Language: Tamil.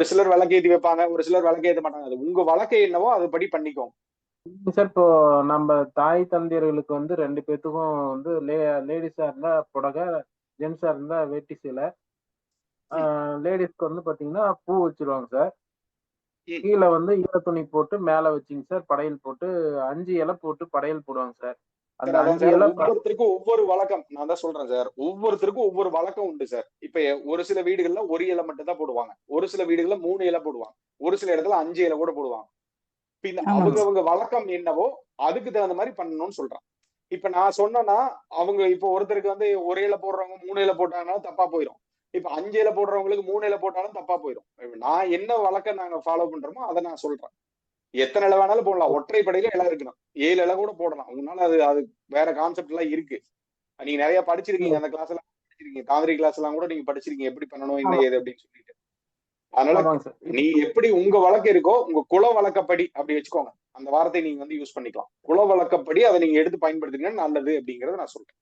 ஒரு சிலர் விளக்கேத்தி வைப்பாங்க ஒரு சிலர் விளக்கேத்த மாட்டாங்க. அது உங்க வழக்கை என்னவோ அதுபடி பண்ணிக்கோங்க சார் இப்போ நம்ம தாய் தந்தையர்களுக்கு வந்து ரெண்டு பேத்துக்கும் வந்து லே லேடிஸா இருந்தா புடவை ஜென்ஸா இருந்தா வேட்டி சேலை. லேடிஸ்க்கு வந்து பாத்தீங்கன்னா பூ வச்சிருவாங்க சார். கீழே வந்து ஈர துணி போட்டு மேல வச்சிங்க சார் படையல் போட்டு அஞ்சு இலை போட்டு படையல் போடுவாங்க சார் ஒவ்வொருத்தருக்கும் ஒவ்வொரு வழக்கம். நான் தான் சொல்றேன் சார். ஒவ்வொருத்தருக்கும் ஒவ்வொரு வழக்கம் உண்டு சார். இப்ப ஒரு சில வீடுகள்ல ஒரு இலை மட்டும் தான் போடுவாங்க. ஒரு சில வீடுகள்ல மூணு இலை போடுவாங்க. ஒரு சில இடத்துல அஞ்சு இலை கூட போடுவாங்க. ஆமாங்க. அவங்க அவங்க வழக்கம் என்னவோ அதுக்கு தகுந்த மாதிரி பண்ணணும்னு சொல்றேன். இப்ப நான் சொன்னேன்னா அவங்க இப்போ ஒருத்தருக்கு வந்து ஒரு இலை போடுறவங்க மூணு இலை போட்டாங்கன்னா தப்பா போயிடும் இப்ப அஞ்சு இலை போடுறவங்களுக்கு மூணு இலை போட்டாலும் தப்பா போயிடும் நான் என்ன வழக்கம் நாங்க ஃபாலோ பண்றோமோ அதை நான் சொல்றேன். எத்தனை இலை வேணாலும் போடலாம். ஒற்றை படையில இலை இருக்கணும். ஏழு இலை கூட போடலாம். உங்களால அது அது வேற கான்செப்ட் எல்லாம் இருக்கு. நீங்க நிறைய படிச்சிருக்கீங்க. அந்த கிளாஸ் எல்லாம் படிச்சிருக்கீங்க. தாந்திரி கிளாஸ் எல்லாம் கூட நீங்க படிச்சிருக்கீங்க. எப்படி பண்ணணும் என்ன ஏது அப்படின்னு சொல்லிட்டு. அதனால நீ எப்படி உங்க வழக்கு இருக்கோ உங்க குல வழக்கப்படி அப்படி வச்சுக்கோங்க. அந்த வார்த்தை நீங்க வந்து யூஸ் பண்ணிக்கலாம். குல வழக்கப்படி அதை நீங்க எடுத்து பயன்படுத்துங்க நல்லது அப்படிங்கறத நான் சொல்றேன்.